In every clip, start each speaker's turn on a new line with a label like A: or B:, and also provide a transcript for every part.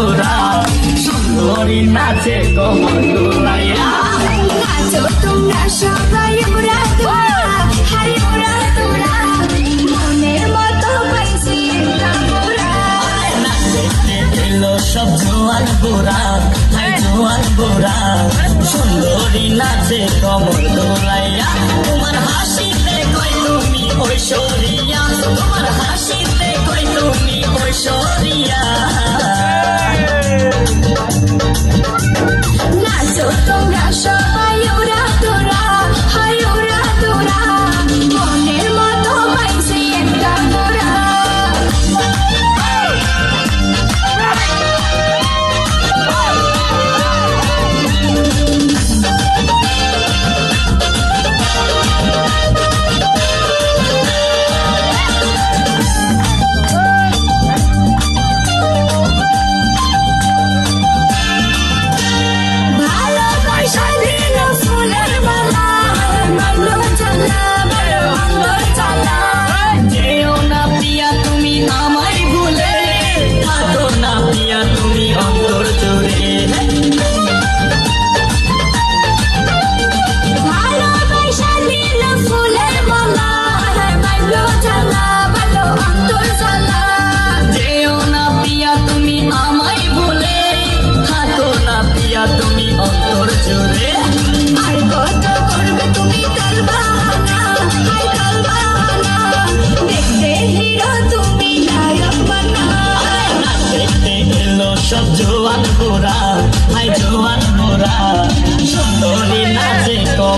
A: বন্ধুরা সুন্দরী নাচে কোমর দুলাইয়া
B: নাচো তোমরা সবাই পুরা তোরা
A: সুন্দরী নাচে কমর দোলাইয়া তোমার হাস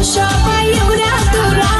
A: Aşağı
B: bayım biraz durar